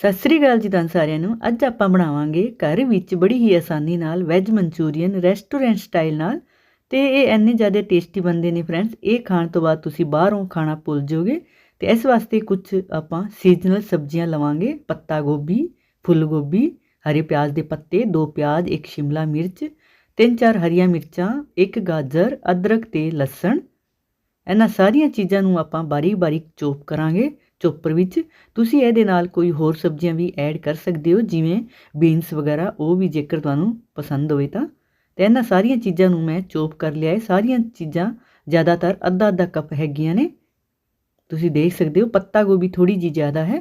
ਸਤਿ ਸ੍ਰੀ ਅਕਾਲ ਜੀ ਤੁਹਾਨੂੰ ਸਾਰਿਆਂ ਨੂੰ। ਅੱਜ ਆਪਾਂ ਬਣਾਵਾਂਗੇ ਘਰ ਵਿੱਚ ਬੜੀ ਹੀ ਆਸਾਨੀ ਨਾਲ ਵੈਜ ਮਨਚੂਰੀਅਨ ਰੈਸਟੋਰੈਂਟ ਸਟਾਈਲ ਨਾਲ। ਤੇ ਇਹ ਐਨੇ ਜ਼ਿਆਦਾ ਟੇਸਟੀ ਬਣਦੇ ਨੇ ਫਰੈਂਡਸ, ਇਹ ਖਾਣ ਤੋਂ ਬਾਅਦ ਤੁਸੀਂ ਬਾਹਰੋਂ ਖਾਣਾ ਭੁੱਲ ਜਾਓਗੇ। ਤੇ ਇਸ ਵਾਸਤੇ ਕੁਝ ਆਪਾਂ ਸੀਜ਼ਨਲ ਸਬਜ਼ੀਆਂ ਲਵਾਂਗੇ। ਪੱਤਾ ਗੋਭੀ, ਫੁੱਲ ਗੋਭੀ, ਹਰੇ ਪਿਆਜ਼ ਦੇ ਪੱਤੇ, ਦੋ ਪਿਆਜ਼, ਇੱਕ ਸ਼ਿਮਲਾ ਮਿਰਚ, ਤਿੰਨ ਚਾਰ ਹਰੀਆਂ ਮਿਰਚਾਂ, ਇੱਕ ਗਾਜਰ, ਅਦਰਕ ਤੇ ਲਸਣ। ਇਹਨਾਂ ਸਾਰੀਆਂ ਚੀਜ਼ਾਂ ਨੂੰ ਆਪਾਂ ਬਾਰੀਕ ਬਾਰੀਕ ਚੋਪ ਕਰਾਂਗੇ। ਚੋਪਰ ਵਿੱਚ। ਤੁਸੀਂ ਇਹਦੇ ਨਾਲ ਕੋਈ ਹੋਰ ਸਬਜ਼ੀਆਂ ਵੀ ਐਡ ਕਰ ਸਕਦੇ ਹੋ, ਜਿਵੇਂ ਬੀਨਸ ਵਗੈਰਾ, ਉਹ ਵੀ ਜੇਕਰ ਤੁਹਾਨੂੰ ਪਸੰਦ ਹੋਵੇ ਤਾਂ। ਤੇ ਇਹਨਾਂ ਸਾਰੀਆਂ ਚੀਜ਼ਾਂ ਨੂੰ ਮੈਂ ਚੋਪ ਕਰ ਲਿਆ ਹੈ। ਸਾਰੀਆਂ ਚੀਜ਼ਾਂ ਜ਼ਿਆਦਾਤਰ ਅੱਧਾ ਅੱਧਾ ਕੱਪ ਹੈਗੀਆਂ ਨੇ। ਤੁਸੀਂ ਦੇਖ ਸਕਦੇ ਹੋ, ਪੱਤਾ ਗੋਭੀ ਥੋੜੀ ਜੀ ਜ਼ਿਆਦਾ ਹੈ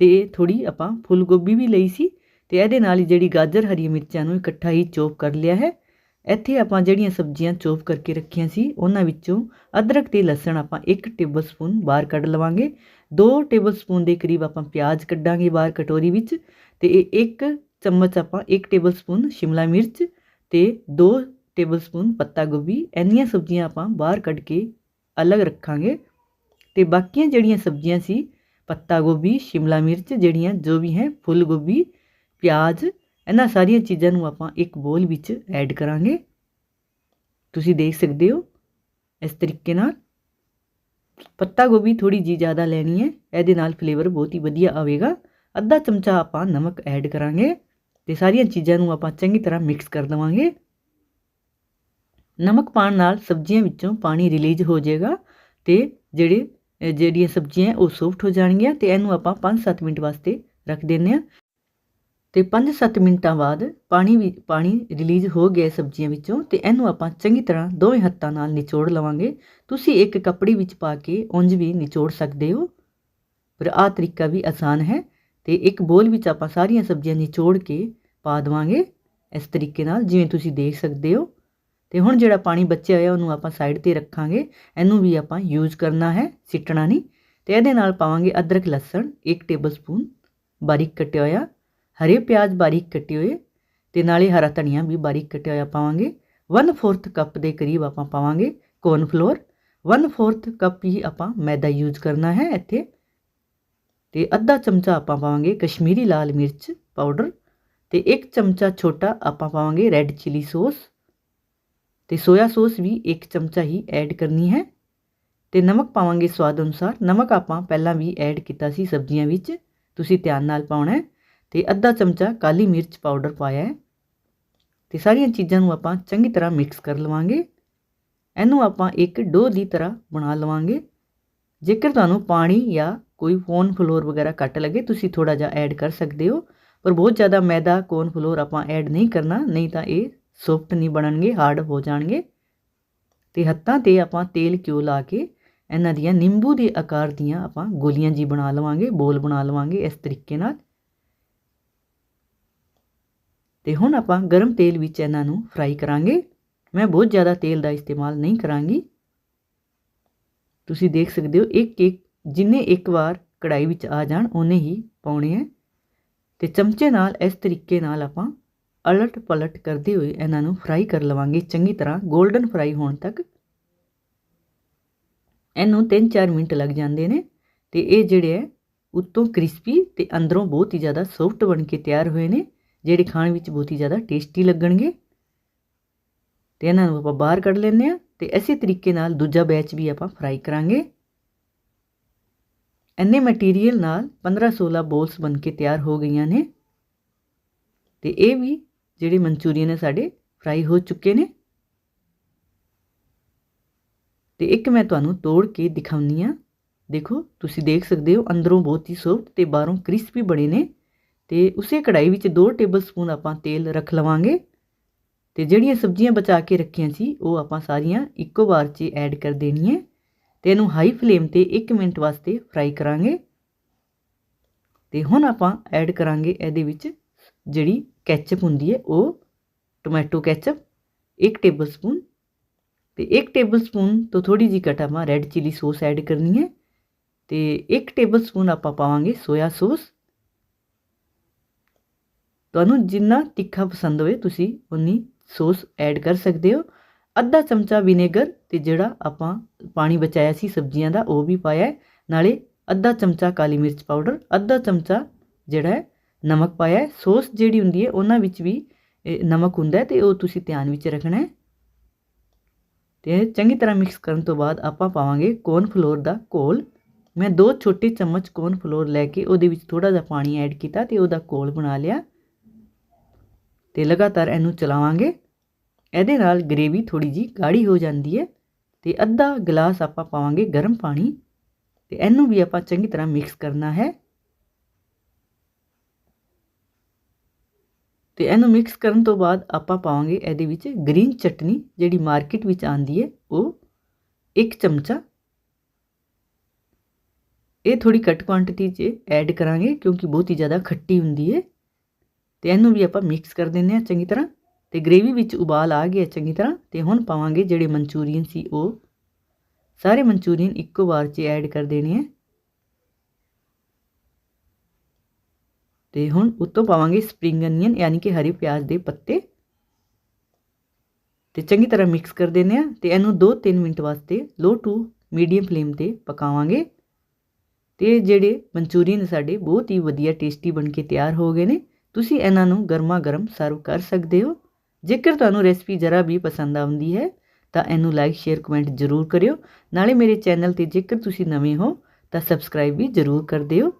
ਤੇ ਥੋੜੀ ਆਪਾਂ ਫੁੱਲ ਗੋਭੀ ਵੀ ਲਈ ਸੀ ਤੇ ਇਹਦੇ ਨਾਲ ਹੀ ਜਿਹੜੀ ਗਾਜਰ ਹਰੀ ਮਿਰਚਾਂ ਨੂੰ ਇਕੱਠਾ ਹੀ ਚੋਪ ਕਰ ਲਿਆ ਹੈ। ਇੱਥੇ ਆਪਾਂ ਜਿਹੜੀਆਂ ਸਬਜ਼ੀਆਂ ਚੋਪ ਕਰਕੇ ਰੱਖੀਆਂ ਸੀ, ਉਹਨਾਂ ਵਿੱਚੋਂ ਅਦਰਕ ਤੇ ਲਸਣ ਆਪਾਂ 1 ਟੇਬਲਸਪੂਨ ਬਾਹਰ ਕੱਢ ਲਵਾਂਗੇ। 2 ਟੇਬਲਸਪੂਨ ਦੇ ਕਰੀਬ ਆਪਾਂ ਪਿਆਜ਼ ਕੱਢਾਂਗੇ ਬਾਹਰ ਕਟੋਰੀ ਵਿੱਚ ਤੇ ਇਹ 1 ਚਮਚ ਆਪਾਂ 1 ਟੇਬਲਸਪੂਨ ਸ਼ਿਮਲਾ ਮਿਰਚ ਤੇ 2 ਟੇਬਲਸਪੂਨ ਪੱਤਾ ਗੋਭੀ। ਇੰਨੀਆਂ ਸਬਜ਼ੀਆਂ ਆਪਾਂ ਬਾਹਰ ਕੱਢ ਕੇ ਅਲੱਗ ਰੱਖਾਂਗੇ ਤੇ ਬਾਕੀਆਂ ਜਿਹੜੀਆਂ ਸਬਜ਼ੀਆਂ ਸੀ, ਪੱਤਾ ਗੋਭੀ, ਸ਼ਿਮਲਾ ਮਿਰਚ, ਜਿਹੜੀਆਂ ਜੋ ਵੀ ਹੈ, ਫੁੱਲ ਗੋਭੀ, ਪਿਆਜ਼, ਇਹਨਾਂ ਸਾਰੀਆਂ ਚੀਜ਼ਾਂ ਨੂੰ ਆਪਾਂ ਇੱਕ ਬੋਲ ਵਿੱਚ ਐਡ ਕਰਾਂਗੇ। ਤੁਸੀਂ ਦੇਖ ਸਕਦੇ ਹੋ ਇਸ ਤਰੀਕੇ ਨਾਲ। ਪੱਤਾ ਗੋਭੀ ਥੋੜੀ ਜੀ ਜ਼ਿਆਦਾ ਲੈਣੀ ਹੈ, ਇਹਦੇ ਨਾਲ ਫਲੇਵਰ ਬਹੁਤ ਹੀ ਵਧੀਆ ਆਵੇਗਾ। ਅੱਧਾ ਚਮਚਾ ਆਪਾਂ ਨਮਕ ਐਡ ਕਰਾਂਗੇ ਤੇ ਸਾਰੀਆਂ ਚੀਜ਼ਾਂ ਨੂੰ ਆਪਾਂ ਚੰਗੀ ਤਰ੍ਹਾਂ ਮਿਕਸ ਕਰ ਦਵਾਂਗੇ। ਨਮਕ ਪਾਣ ਨਾਲ ਸਬਜ਼ੀਆਂ ਵਿੱਚੋਂ ਪਾਣੀ ਰਿਲੀਜ਼ ਹੋ ਜਾਏਗਾ ਤੇ ਜਿਹੜੇ ਜਿਹੜੀਆਂ ਸਬਜ਼ੀਆਂ ਉਹ ਸੌਫਟ ਹੋ ਜਾਣਗੀਆਂ ਤੇ ਇਹਨੂੰ ਆਪਾਂ 5-7 ਮਿੰਟ ਵਾਸਤੇ ਰੱਖ ਦਿੰਨੇ ਆ ਤੇ 5-7 ਮਿੰਟਾਂ ਬਾਅਦ ਪਾਣੀ ਵੀ, ਪਾਣੀ ਰਿਲੀਜ਼ ਹੋ ਗਿਆ ਸਬਜ਼ੀਆਂ ਵਿੱਚੋਂ ਤੇ ਇਹਨੂੰ ਆਪਾਂ ਚੰਗੀ ਤਰ੍ਹਾਂ ਦੋਵੇਂ ਹੱਥਾਂ ਨਾਲ ਨਿਚੋੜ ਲਵਾਂਗੇ। ਤੁਸੀਂ ਇੱਕ ਕੱਪੜੀ ਵਿੱਚ ਪਾ ਕੇ ਉਂਝ ਵੀ ਨਿਚੋੜ ਸਕਦੇ ਹੋ। ਪਰ ਆਹ ਤਰੀਕਾ ਵੀ ਆਸਾਨ ਹੈ ਤੇ ਇੱਕ ਬੋਲ ਵਿੱਚ ਆਪਾਂ ਸਾਰੀਆਂ ਸਬਜ਼ੀਆਂ ਨਿਚੋੜ ਕੇ ਪਾ ਦਵਾਂਗੇ ਇਸ ਤਰੀਕੇ ਨਾਲ ਜਿਵੇਂ ਤੁਸੀਂ ਦੇਖ ਸਕਦੇ ਹੋ। ਤੇ ਹੁਣ ਜਿਹੜਾ ਪਾਣੀ ਬਚਿਆ ਹੋਇਆ ਉਹਨੂੰ ਆਪਾਂ ਸਾਈਡ ਤੇ ਰੱਖਾਂਗੇ। ਇਹਨੂੰ ਵੀ ਆਪਾਂ ਯੂਜ਼ ਕਰਨਾ ਹੈ, ਸਿੱਟਣਾ ਨਹੀਂ। ਤੇ ਇਹਦੇ ਨਾਲ ਪਾਵਾਂਗੇ ਅਦਰਕ, ਲਸਣ 1 ਟੇਬਲਸਪੂਨ ਬਾਰੀਕ ਕੱਟਿਆ ਹੋਇਆ। ਹਰੇ ਪਿਆਜ਼ ਬਾਰੀਕ ਕੱਟੇ ਹੋਏ ਤੇ ਨਾਲੇ ਹਰਾ ਧਨੀਆ ਵੀ ਬਾਰੀਕ ਕੱਟਿਆ ਹੋਇਆ ਪਾਵਾਂਗੇ। 1/4 ਕੱਪ ਦੇ ਕਰੀਬ ਆਪਾਂ ਪਾਵਾਂਗੇ ਕੋਰਨ ਫਲੋਰ 1/4 ਕੱਪ ਹੀ ਆਪਾਂ ਮੈਦਾ ਯੂਜ਼ ਕਰਨਾ ਹੈ ਇੱਥੇ। ਤੇ ਅੱਧਾ ਚਮਚਾ ਆਪਾਂ ਪਾਵਾਂਗੇ ਕਸ਼ਮੀਰੀ ਲਾਲ ਮਿਰਚ ਪਾਊਡਰ ਤੇ ਇੱਕ ਚਮਚਾ ਛੋਟਾ ਆਪਾਂ ਪਾਵਾਂਗੇ ਰੈੱਡ ਚਿਲੀ ਸੌਸ ਤੇ ਸੋਇਆ ਸੌਸ ਵੀ ਇੱਕ ਚਮਚਾ ਹੀ ਐਡ ਕਰਨੀ ਹੈ। ਤੇ ਨਮਕ ਪਾਵਾਂਗੇ ਸਵਾਦ ਅਨੁਸਾਰ। ਨਮਕ ਆਪਾਂ ਪਹਿਲਾਂ ਵੀ ਐਡ ਕੀਤਾ ਸੀ ਸਬਜ਼ੀਆਂ ਵਿੱਚ। ਤੁਸੀਂ ਧਿਆਨ ਨਾਲ ਪਾਉਣਾ ਹੈ। ਤੇ ਅੱਧਾ ਚਮਚਾ ਕਾਲੀ ਮਿਰਚ ਪਾਊਡਰ ਪਾਇਆ ਹੈ। ਤੇ ਸਾਰੀਆਂ ਚੀਜ਼ਾਂ ਨੂੰ ਆਪਾਂ ਚੰਗੀ ਤਰ੍ਹਾਂ ਮਿਕਸ ਕਰ ਲਵਾਂਗੇ। ਇਹਨੂੰ ਆਪਾਂ ਇੱਕ ਡੋ ਦੀ ਤਰ੍ਹਾਂ ਬਣਾ ਲਵਾਂਗੇ। ਜੇਕਰ ਤੁਹਾਨੂੰ ਪਾਣੀ ਜਾਂ ਕੋਈ ਕੋਨ ਫਲੋਰ ਵਗੈਰਾ ਕੱਟ ਲੱਗੇ, ਤੁਸੀਂ ਥੋੜਾ ਜਿਹਾ ਐਡ ਕਰ ਸਕਦੇ ਹੋ। ਪਰ ਬਹੁਤ ਜ਼ਿਆਦਾ ਮੈਦਾ ਕੋਨ ਫਲੋਰ ਆਪਾਂ ਐਡ ਨਹੀਂ ਕਰਨਾ, ਨਹੀਂ ਤਾਂ ਇਹ ਸੌਫਟ ਨਹੀਂ ਬਣਨਗੇ ਹਾਰਡ ਹੋ ਜਾਣਗੇ। ਤੇ ਹੱਥਾਂ ਤੇ ਆਪਾਂ ਤੇਲ ਕਿਉ ਲਾ ਕੇ ਇਹਨਾਂ ਦੀਆਂ ਨਿੰਬੂ ਦੇ ਆਕਾਰ ਦੀਆਂ ਆਪਾਂ ਗੋਲੀਆਂ ਜੀ ਬਣਾ ਲਵਾਂਗੇ, ਬੋਲ ਬਣਾ ਲਵਾਂਗੇ ਇਸ ਤਰੀਕੇ ਨਾਲ। ਤੇ ਹੁਣ ਆਪਾਂ ਗਰਮ ਤੇਲ ਵਿੱਚ ਇਹਨਾਂ ਨੂੰ ਫਰਾਈ ਕਰਾਂਗੇ। ਮੈਂ ਬਹੁਤ ਜ਼ਿਆਦਾ ਤੇਲ ਦਾ ਇਸਤੇਮਾਲ ਨਹੀਂ ਕਰਾਂਗੀ। ਤੁਸੀਂ ਦੇਖ ਸਕਦੇ ਹੋ, ਇੱਕ ਇੱਕ, ਜਿੰਨੇ ਇੱਕ ਵਾਰ ਕੜਾਈ ਵਿੱਚ ਆ ਜਾਣ ਉਹਨੇ ਹੀ ਪਾਉਣੇ ਹੈ। ਤੇ ਚਮਚੇ ਨਾਲ, ਇਸ ਤਰੀਕੇ ਨਾਲ ਆਪਾਂ ਅਲਟ ਪਲਟ ਕਰਦੇ ਹੋਏ ਇਹਨਾਂ ਨੂੰ ਫਰਾਈ ਕਰ ਲਵਾਂਗੇ। ਚੰਗੀ ਤਰ੍ਹਾਂ 골ਡਨ ਫਰਾਈ ਹੋਣ ਤੱਕ। ਇਹਨੂੰ 3-4 ਮਿੰਟ ਲੱਗ ਜਾਂਦੇ ਨੇ ਤੇ ਇਹ ਜਿਹੜੇ ਹੈ, ਉੱਤੋਂ ਕ੍ਰਿਸਪੀ ਤੇ ਅੰਦਰੋਂ ਬਹੁਤ ਹੀ ਜ਼ਿਆਦਾ ਸੌਫਟ ਬਣ ਕੇ ਤਿਆਰ ਹੋਏ ਨੇ। ਜਿਹੜੇ ਖਾਣ ਵਿੱਚ ਬਹੁਤ ਹੀ ਜ਼ਿਆਦਾ ਟੇਸਟੀ ਲੱਗਣਗੇ। ਤੇ ਇਹਨਾਂ ਨੂੰ ਆਪਾਂ ਬਾਹਰ ਕੱਢ ਲੈਂਦੇ ਆ ਤੇ ਇਸੇ ਤਰੀਕੇ ਨਾਲ ਦੂਜਾ ਬੈਚ ਵੀ ਆਪਾਂ ਫਰਾਈ ਕਰਾਂਗੇ। ਇੰਨੇ ਮਟੀਰੀਅਲ ਨਾਲ 15-16 ਬੋਲਸ ਬਣ ਕੇ ਤਿਆਰ ਹੋ ਗਈਆਂ ਨੇ। ਤੇ ਇਹ ਵੀ ਜਿਹੜੇ ਮਨਚੂਰੀਅਨ ਹੈ ਸਾਡੇ ਫਰਾਈ ਹੋ ਚੁੱਕੇ ਨੇ। ਤੇ ਇੱਕ ਮੈਂ ਤੁਹਾਨੂੰ ਤੋੜ ਕੇ ਦਿਖਾਉਣੀ ਆ ਦੇਖੋ, ਤੁਸੀਂ ਦੇਖ ਸਕਦੇ ਹੋ ਅੰਦਰੋਂ ਬਹੁਤ ਹੀ ਸੌਫਟ ਤੇ ਬਾਹਰੋਂ ਕ੍ਰਿਸਪੀ ਬਣੇ ਨੇ। ਤੇ ਉਸੇ ਕੜਾਈ ਵਿੱਚ 2 ਟੇਬਲਸਪੂਨ ਆਪਾਂ ਤੇਲ ਰੱਖ ਲਵਾਂਗੇ ਤੇ ਜਿਹੜੀਆਂ ਸਬਜ਼ੀਆਂ ਬਚਾ ਕੇ ਰੱਖੀਆਂ ਸੀ, ਉਹ ਆਪਾਂ ਸਾਰੀਆਂ ਇੱਕੋ ਵਾਰ 'ਚ ਐਡ ਕਰ ਦੇਣੀਆਂ ਤੇ ਇਹਨੂੰ ਹਾਈ ਫਲੇਮ ਤੇ 1 ਮਿੰਟ ਵਾਸਤੇ ਫਰਾਈ ਕਰਾਂਗੇ ਤੇ ਹੁਣ ਆਪਾਂ ਐਡ ਕਰਾਂਗੇ ਇਹਦੇ ਵਿੱਚ ਜਿਹੜੀ ਕੈਚਅਪ ਹੁੰਦੀ ਹੈ, ਉਹ ਟੋਮੈਟੋ ਕੈਚਅਪ 1 ਟੇਬਲਸਪੂਨ ਤੇ 1 ਟੇਬਲਸਪੂਨ ਤੋਂ ਥੋੜੀ ਜਿਹੀ ਘੱਟ ਆਪਾਂ ਰੈੱਡ ਚਿਲੀ ਸੌਸ ਐਡ ਕਰਨੀ ਹੈ ਤੇ 1 ਟੇਬਲਸਪੂਨ ਆਪਾਂ ਪਾਵਾਂਗੇ ਸੋਇਆ ਸੌਸ ਤੁਹਾਨੂੰ ਜਿੰਨਾ ਤਿੱਖਾ ਪਸੰਦ ਹੋਵੇ ਤੁਸੀਂ ਉਨੀ ਸੌਸ ਐਡ ਕਰ ਸਕਦੇ ਹੋ। ਅੱਧਾ ਚਮਚਾ ਵਿਨੇਗਰ ਤੇ ਜਿਹੜਾ ਆਪਾਂ ਪਾਣੀ ਬਚਾਇਆ ਸੀ ਸਬਜ਼ੀਆਂ ਦਾ ਉਹ ਵੀ ਪਾਇਆ ਨਾਲੇ ਅੱਧਾ ਚਮਚਾ ਕਾਲੀ ਮਿਰਚ ਪਾਊਡਰ, ਅੱਧਾ ਚਮਚਾ ਜਿਹੜਾ ਹੈ ਨਮਕ ਪਾਇਆ ਹੈ। ਸੌਸ ਜਿਹੜੀ ਹੁੰਦੀ ਹੈ ਉਹਨਾਂ ਵਿੱਚ ਵੀ, ਇਹ ਨਮਕ ਹੁੰਦਾ ਹੈ ਤੇ ਉਹ ਤੁਸੀਂ ਧਿਆਨ ਵਿੱਚ ਰੱਖਣਾ ਹੈ। ਤੇ ਚੰਗੀ ਤਰ੍ਹਾਂ ਮਿਕਸ ਕਰਨ ਤੋਂ ਬਾਅਦ ਆਪਾਂ ਪਾਵਾਂਗੇ ਕੋਰਨ ਫਲੋਰ ਦਾ ਘੋਲ। ਮੈਂ ਦੋ ਛੋਟੇ ਚਮਚ ਕੋਰਨ ਫਲੋਰ ਲੈ ਕੇ ਉਹਦੇ ਵਿੱਚ ਥੋੜਾ ਜਿਹਾ ਪਾਣੀ ਐਡ ਕੀਤਾ ਤੇ ਉਹਦਾ ਘੋਲ ਬਣਾ ਲਿਆ। ਤੇ ਲਗਾਤਾਰ ਇਹਨੂੰ ਚਲਾਵਾਂਗੇ। ਇਹਦੇ ਨਾਲ ਗ੍ਰੇਵੀ ਥੋੜੀ ਜੀ ਗਾੜੀ ਹੋ ਜਾਂਦੀ ਹੈ ਤੇ ਅੱਧਾ ਗਲਾਸ ਆਪਾਂ ਪਾਵਾਂਗੇ ਗਰਮ ਪਾਣੀ ਤੇ ਇਹਨੂੰ ਵੀ ਆਪਾਂ ਚੰਗੀ ਤਰ੍ਹਾਂ ਮਿਕਸ ਕਰਨਾ ਹੈ। ਤੇ ਇਹਨੂੰ ਮਿਕਸ ਕਰਨ ਤੋਂ ਬਾਅਦ ਆਪਾਂ ਪਾਵਾਂਗੇ ਇਹਦੇ ਵਿੱਚ ਗ੍ਰੀਨ ਚਟਨੀ ਜਿਹੜੀ ਮਾਰਕੀਟ ਵਿੱਚ ਆਂਦੀ ਹੈ, ਉਹ ਇੱਕ ਚਮਚਾ। ਇਹ ਥੋੜੀ ਘੱਟ ਕੁਆਂਟੀਟੀ 'ਚ ਐਡ ਕਰਾਂਗੇ ਕਿਉਂਕਿ ਬਹੁਤ ਹੀ ਜ਼ਿਆਦਾ ਖੱਟੀ ਹੁੰਦੀ ਹੈ। ਤੇ ਇਹਨੂੰ ਵੀ ਆਪਾਂ ਮਿਕਸ ਕਰ ਦਿੰਦੇ ਹਾਂ ਚੰਗੀ ਤਰ੍ਹਾਂ ਤੇ ਗ੍ਰੇਵੀ ਵਿੱਚ ਉਬਾਲ ਆ ਗਿਆ ਚੰਗੀ ਤਰ੍ਹਾਂ ਤੇ ਹੁਣ ਪਾਵਾਂਗੇ ਜਿਹੜੇ ਮਨਚੂਰੀਅਨ ਸੀ ਉਹ। ਸਾਰੇ ਮਨਚੂਰੀਅਨ ਇੱਕੋ ਵਾਰ 'ਚ ਐਡ ਕਰ ਦੇਣੇ ਹੈ ਤੇ ਹੁਣ ਉੱਤੋਂ ਪਾਵਾਂਗੇ ਸਪਰਿੰਗ ਅਨੀਅਨ ਯਾਨੀ ਕਿ ਹਰੇ ਪਿਆਜ਼ ਦੇ ਪੱਤੇ। ਤੇ ਚੰਗੀ ਤਰ੍ਹਾਂ ਮਿਕਸ ਕਰ ਦਿੰਦੇ ਆ ਤੇ ਇਹਨੂੰ 2-3 ਮਿੰਟ ਵਾਸਤੇ ਲੋ ਟੂ ਮੀਡੀਅਮ ਫਲੇਮ ਤੇ ਪਕਾਵਾਂਗੇ। ਤੇ ਜਿਹੜੇ ਮਨਚੂਰੀਅਨ ਸਾਡੇ ਬਹੁਤ ਹੀ ਵਧੀਆ ਟੇਸਟੀ ਬਣ ਕੇ ਤਿਆਰ ਹੋ ਗਏ ਨੇ। ਤੁਸੀਂ ਇਹਨਾਂ ਨੂੰ ਗਰਮਾ ਗਰਮ ਸਰਵ ਕਰ ਸਕਦੇ ਹੋ। ਜੇਕਰ ਤੁਹਾਨੂੰ ਰੈਸਪੀ ਜਰਾ ਵੀ ਪਸੰਦ ਆਉਂਦੀ ਹੈ, ਤਾਂ ਇਹਨੂੰ ਲਾਈਕ ਸ਼ੇਅਰ ਕਮੈਂਟ ਜ਼ਰੂਰ ਕਰਿਓ। ਨਾਲੇ ਮੇਰੇ ਚੈਨਲ ਤੇ ਜੇਕਰ ਤੁਸੀਂ ਨਵੇਂ ਹੋ, ਤਾਂ ਸਬਸਕ੍ਰਾਈਬ ਵੀ ਜ਼ਰੂਰ ਕਰ ਦਿਓ।